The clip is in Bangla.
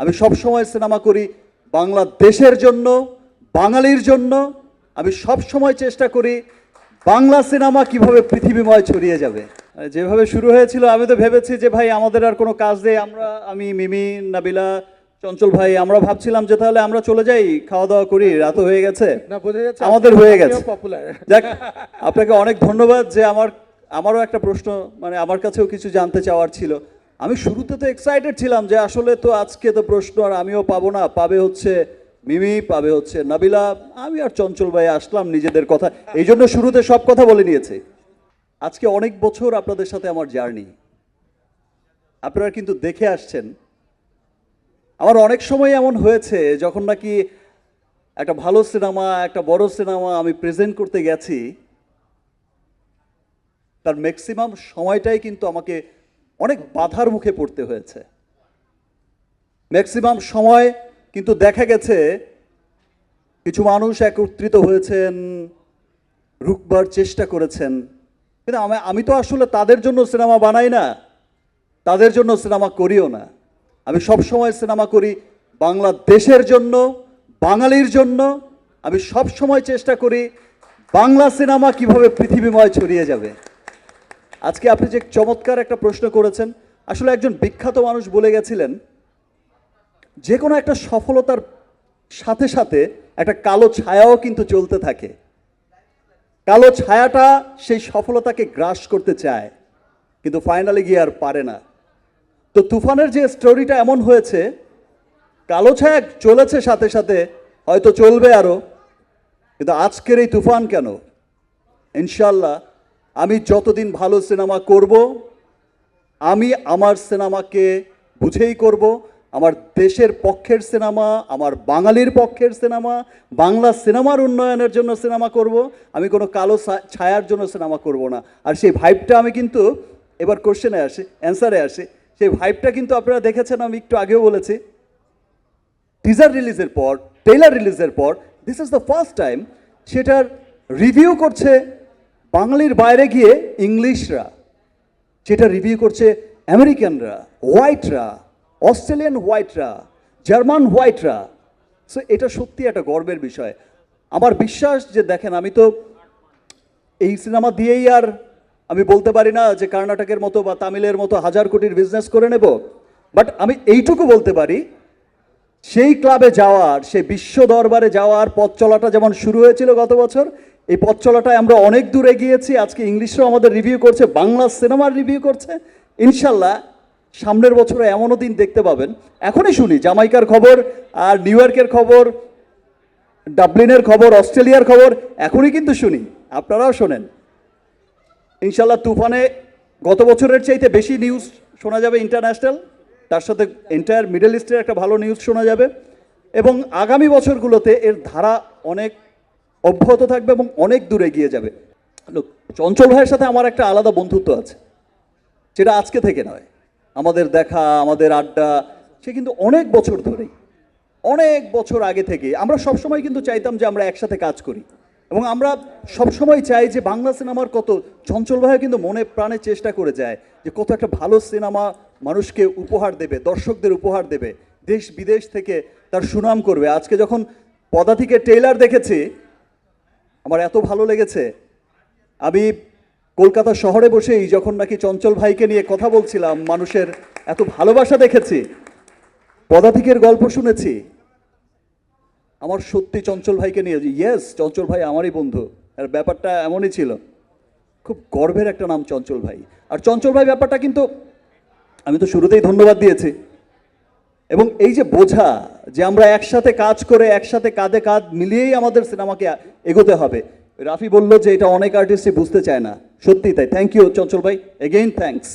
আমি সব সময় সিনেমা করি বাংলাদেশের জন্য বাঙালির জন্য। আমি সব সময় চেষ্টা করি বাংলা সিনেমা কীভাবে পৃথিবীময় ছড়িয়ে যাবে। যেভাবে শুরু হয়েছিল আমি তো ভেবেছি যে ভাই আমাদের আর কোনো কাজ নেই। আমরা আমি মিমি নাবিলা চঞ্চল ভাই আমরা ভাবছিলাম যে তাহলে আমরা চলে যাই খাওয়া দাওয়া করি রাত হয়ে গেছে। আমাদের হয়ে গেছে। দেখ আপনাকে অনেক ধন্যবাদ যে আমার আমারও একটা প্রশ্ন মানে আমার কাছেও কিছু জানতে চাওয়ার ছিল। আমি শুরুতে তো এক্সাইটেড ছিলাম যে আসলে তো আজকে তো প্রশ্ন আর আমিও পাবো না। পাবে হচ্ছে মিমি, পাবে হচ্ছে নাবিলা। আমি আর চঞ্চল ভাই আসলাম নিজেদের কথা। এই জন্য শুরুতে সব কথা বলে নিয়েছি। আজকে অনেক বছর আপনাদের সাথে আমার জার্নি। আপনারা কিন্তু দেখে আসছেন। আমার অনেক সময় এমন হয়েছে যখন নাকি একটা ভালো সিনেমা, একটা বড় সিনেমা আমি প্রেজেন্ট করতে গেছি। তার ম্যাক্সিমাম সময়টাই কিন্তু আমাকে অনেক বাধার মুখে পড়তে হয়েছে। ম্যাক্সিমাম সময় কিন্তু দেখা গেছে, কিছু মানুষ একত্রিত হয়েছেন, রুখবার চেষ্টা করেছেন। কিন্তু আমি আমি তো আসলে তাদের জন্য সিনেমা বানাই না, তাদের জন্য সিনেমা করিও না। আমি সব সময় সিনেমা করি বাংলাদেশের জন্য, বাঙালির জন্য। আমি সব সময় চেষ্টা করি বাংলা সিনেমা কীভাবে পৃথিবীময় ছড়িয়ে যাবে। আজকে আপনি যে চমৎকার একটা প্রশ্ন করেছেন, আসলে একজন বিখ্যাত মানুষ বলে গেছিলেন, যে কোনো একটা সফলতার সাথে সাথে একটা কালো ছায়াও কিন্তু চলতে থাকে। কালো ছায়াটা সেই সফলতাকে গ্রাস করতে চায়, কিন্তু ফাইনালে গিয়ে আর পারে না। তো তুফানের যে স্টোরিটা এমন হয়েছে, কালো ছায়া চলেছে সাথে সাথে, হয়তো চলবে আরও কিন্তু আজকের এই তুফান কেন? ইনশাল্লাহ আমি যতদিন ভালো সিনেমা করব, আমি আমার সিনেমাকে বুঝেই করব। আমার দেশের পক্ষের সিনেমা, আমার বাঙালির পক্ষের সিনেমা, বাংলা সিনেমার উন্নয়নের জন্য সিনেমা করব। আমি কোনো কালো ছায়ার জন্য সিনেমা করব না। আর সেই ভাইবটা আমি কিন্তু, এবার কোশ্চেনে আসি অ্যান্সারে আসি। সেই ভাইবটা কিন্তু আপনারা দেখেছেন, আমি একটু আগেও বলেছি। টিজার রিলিজের পর ট্রেলার রিলিজের পর this is the first time সেটার রিভিউ করছে বাঙালির বাইরে গিয়ে ইংলিশরা, যেটা রিভিউ করছে আমেরিকানরা হোয়াইটরা অস্ট্রেলিয়ান হোয়াইটরা জার্মান হোয়াইটরা সো এটা সত্যি একটা গর্বের বিষয়। আমার বিশ্বাস যে দেখেন, আমি তো এই সিনেমা দিয়েই আর আমি বলতে পারি না যে কর্ণাটকের মতো বা তামিলের মতো হাজার কোটির বিজনেস করে নেব। বাট আমি এইটুকু বলতে পারি সেই ক্লাবে যাওয়ার সেই বিশ্ব দরবারে যাওয়ার পথ চলাটা যেমন শুরু হয়েছিল গত বছর, এই পথ চলাটায় আমরা অনেক দূরে গিয়েছি আজকে ইংলিশরাও আমাদের রিভিউ করছে, বাংলা সিনেমার রিভিউ করছে। ইনশাল্লাহ, সামনের বছরে এমনও দিন দেখতে পাবেন। এখনই শুনি, জামাইকার খবর আর নিউ ইয়র্কের খবর, ডাবলিনের খবর, অস্ট্রেলিয়ার খবর, এখনই কিন্তু শুনি, আপনারাও শোনেন। ইনশাল্লাহ তুফানে গত বছরের চাইতে বেশি নিউজ শোনা যাবে ইন্টারন্যাশনাল তার সাথে এন্টায়ার মিডল ইস্টের একটা ভালো নিউজ শোনা যাবে এবং আগামী বছরগুলোতে এর ধারা অনেক অব্যাহত থাকবে এবং অনেক দূরে এগিয়ে যাবে। Look, চঞ্চল ভাইয়ের সাথে আমার একটা আলাদা বন্ধুত্ব আছে। যেটা আজকে থেকে নয়। আমাদের দেখা আমাদের আড্ডা সে কিন্তু অনেক বছর ধরেই অনেক বছর আগে থেকে আমরা সবসময় কিন্তু চাইতাম যে আমরা একসাথে কাজ করি এবং আমরা সবসময় চাই যে বাংলা সিনেমার কত চঞ্চল ভাইও কিন্তু মনে প্রাণে চেষ্টা করে যায় যে কত একটা ভালো সিনেমা মানুষকে উপহার দেবে, দর্শকদের উপহার দেবে, দেশ বিদেশ থেকে তার সুনাম করবে। আজকে যখন পদাতিকের ট্রেলার দেখেছি, আমার এত ভালো লেগেছে। আমি কলকাতা শহরে বসেই যখন নাকি চঞ্চল ভাইকে নিয়ে কথা বলছিলাম, মানুষের এত ভালোবাসা দেখেছি, পদাতিকের গল্প শুনেছি, আমার সত্যি চঞ্চল ভাইকে নিয়ে ইয়েস চঞ্চল ভাই আমারই বন্ধু, আর ব্যাপারটা এমনই ছিল। খুব গর্বের একটা নাম চঞ্চল ভাই। আর চঞ্চল ভাই ব্যাপারটা কিন্তু আমি তো শুরুতেই ধন্যবাদ দিয়েছি। এবং এই যে বোঝা যে আমরা একসাথে কাজ করে, একসাথে কাঁধে কাঁধ মিলিয়েই আমাদের সিনেমাকে এগোতে হবে, রাফি বলল যে এটা অনেক আর্টিস্টই বুঝতে চায় না। সত্যি তাই। থ্যাংক ইউ চঞ্চল ভাই। Again thanks